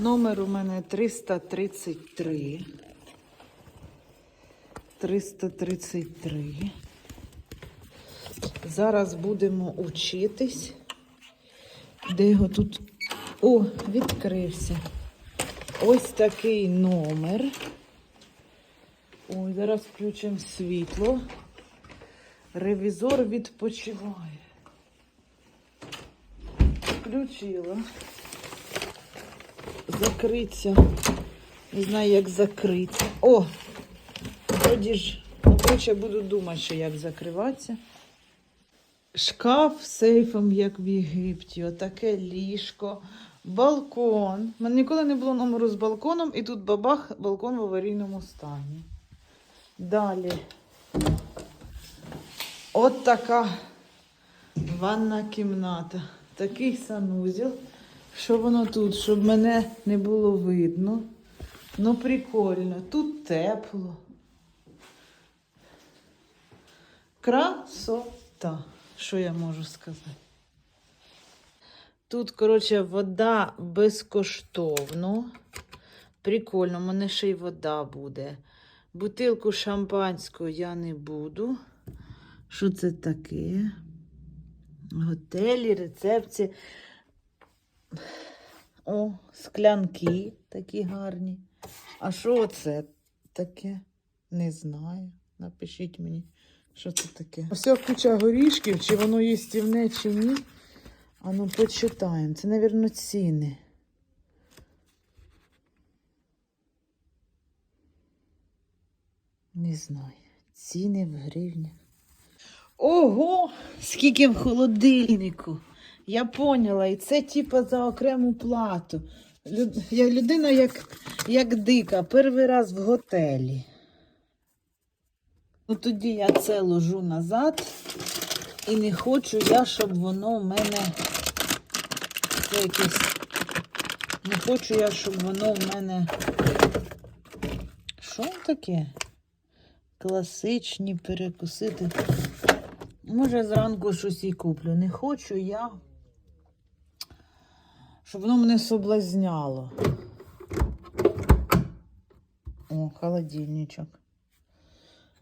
Номер у мене 333. 333. Зараз будемо учитись. Де його тут? О, відкрився. Ось такий номер. Ой, зараз включимо світло. Ревізор відпочиває. Включила. Закриться. Не знаю, як закрити. О! Вроді ж, ну, коротше, буду думати, що як закриватися. Шкаф з сейфом, як в Єгипті, отаке ліжко, балкон. У мене ніколи не було номеру з балконом, і тут бабах, балкон в аварійному стані. Далі. От така ванна кімната. Такий санузел. Що воно тут, щоб мене не було видно. Ну, прикольно. Тут тепло. Красота. Що я можу сказати? Тут, коротше, вода безкоштовно. Прикольно, в мене ще й вода буде. Бутилку шампанського я не буду. Що це таке? Готелі, рецепції. О, склянки такі гарні. А що це таке? Не знаю. Напишіть мені, що це таке. Ось куча горішків, чи воно їстівне, чи ні. А ну почитаємо. Це, мабуть, ціни. Не знаю. Ціни в гривнях. Ого! Скільки в холодильнику. Я поняла, і це типа за окрему плату. Людина як, як дика, перший раз в готелі. Ну тоді я це ложу назад і не хочу я, щоб воно в мене це якесь. Не хочу я, щоб воно в мене. Що таке? Класичні перекусити. Може, зранку щось і куплю. Не хочу я, щоб воно мене соблазняло. О, холодильничок.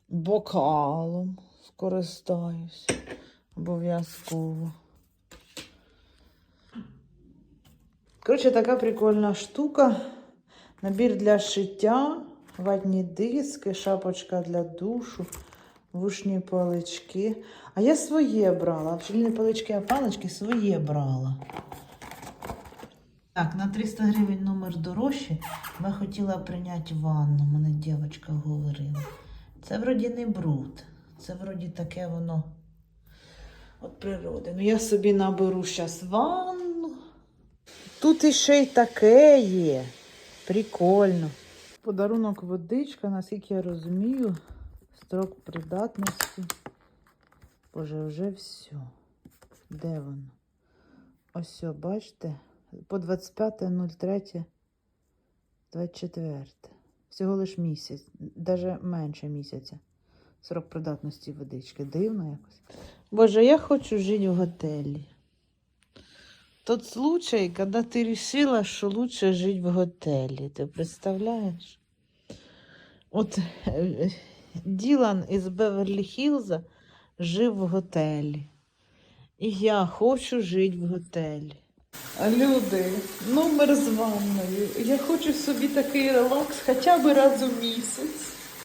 Бокалом скористаюсь. Обов'язково. Коротше, така прикольна штука. Набір для шиття, ватні диски, шапочка для душу, вушні палички. А я своє брала. Взагалі не палички, а палички своє брала. Так, на 300 гривень номер дорожче. Я хотіла прийняти ванну, мене дівчинка говорила. Це вроді не бруд. Це вроді таке воно от природи. Ну я собі наберу зараз ванну. Тут іще й таке є. Прикольно. Подарунок водичка, наскільки я розумію, строк придатності. Боже, вже все. Де воно? Ось, бачите? По 25.03.24. Всього лиш місяць, навіть менше місяця. Срок придатності водички. Дивно якось. Боже, я хочу жити в готелі. Тот случай, когда ты решила, что лучше жить в готелі. Ти представляєш? От е, Ділан із Беверлі Хілза жив в готелі. І я хочу жити в готелі. Люди, номер з ванною. Я хочу собі такий релакс хоча б раз у місяць.